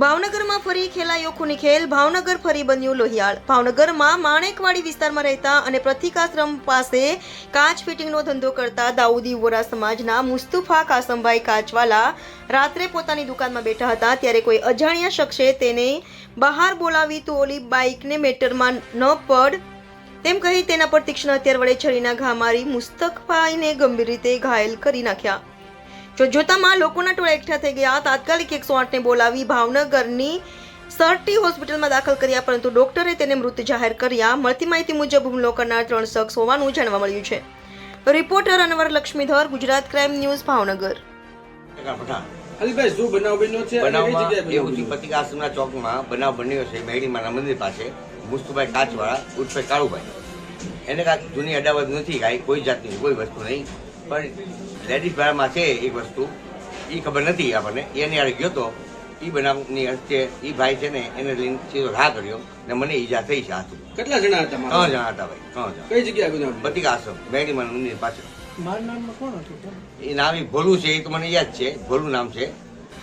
ભાવનગરમાં ફરી ખેલાયો ખૂની ખેલ, ભાવનગર ફરી બન્યું લોહિયાળ. ભાવનગરમાં માણેકવાડી વિસ્તારમાં રહેતા અને પ્રતિકાશ્રમ પાસે કાચ ફિટિંગનો ધંધો કરતા દાઉદી વોરા સમાજના મુસ્તુફા કાસમભાઈ કાચવાલા રાત્રે પોતાની દુકાનમાં બેઠા હતા. ત્યારે કોઈ અજાણ્યા શખ્સે તેને બહાર બોલાવી તો ઓલી બાઇકને મેટરમાં ન પડ તેમ કહી તેના પર તીક્ષ્ણ હથિયાર વડે છરીના ઘા મારી મુસ્તકભાઈને ગંભીર રીતે ઘાયલ કરી નાખ્યા. જોતામાં લોકોના ટોળા એકઠા થઈ ગયા તાત્કાલિક એકસો આઠને બોલાવી ભાવનગરની સરટી હોસ્પિટલમાં દાખલ કર્યા પરંતુ ડોક્ટરે તેને મૃત જાહેર કર્યા. મળતી માહિતી મુજબ હુમલો કરનાર ત્રણ શખ્સ હોવાનું જાણવા મળ્યું છે. Reporter Anwar Laxmidhar Gujarat crime news Bhavnagar. Alibhai શું બનાવ બન્યો છે? બનાવમાં એવું બનાવ આશ્રમના ચોકમાં બનાવ બન્યો છે. મેડીમાના મંદિર પાસે મુસ્તુભાઈ કાચવાળા ઉર્ફે કાળુભાઈ. એને કાંઈ જૂની અડાવત નથી કાંઈ કોઈ જાતની કોઈ વસ્તુ નહીં. પણ લેડીઝ ભાડામાં છે એક વસ્તુ એ ખબર નથી આપણને. એની આડે ગયો તો એ બનાવની અંતે એ ભાઈ છે ને એને લઈને સીધો ઘા કર્યો ને મને ઈજા થઈ છે હાથ. કેટલા જણા હતા ત્રણ જણા હતા ભાઈ ત્રણ જણા. કઈ જગ્યાએ બધી બન્યો? પતિક આશ્રમ બેડી મંદિર પાછળ. મારું નામ કોણ હતું એ નામ એ ભોલું છે એ તો મને યાદ છે ભોલું નામ છે.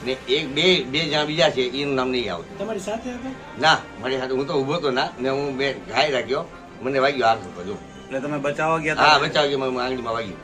ને એક બે બે જણા બીજા છે એનું નામ નહીં આવતું. તમારી સાથે હતા? ના મારી સાથે હું તો ઊભો તો ના ને હું બે ઘાય રાખ્યો. મને વાગ્યો આગળ બધું. એટલે તમે બચાવવા ગયા હા હતા બચાવ કે મને આંગળીમાં વાગ્યું.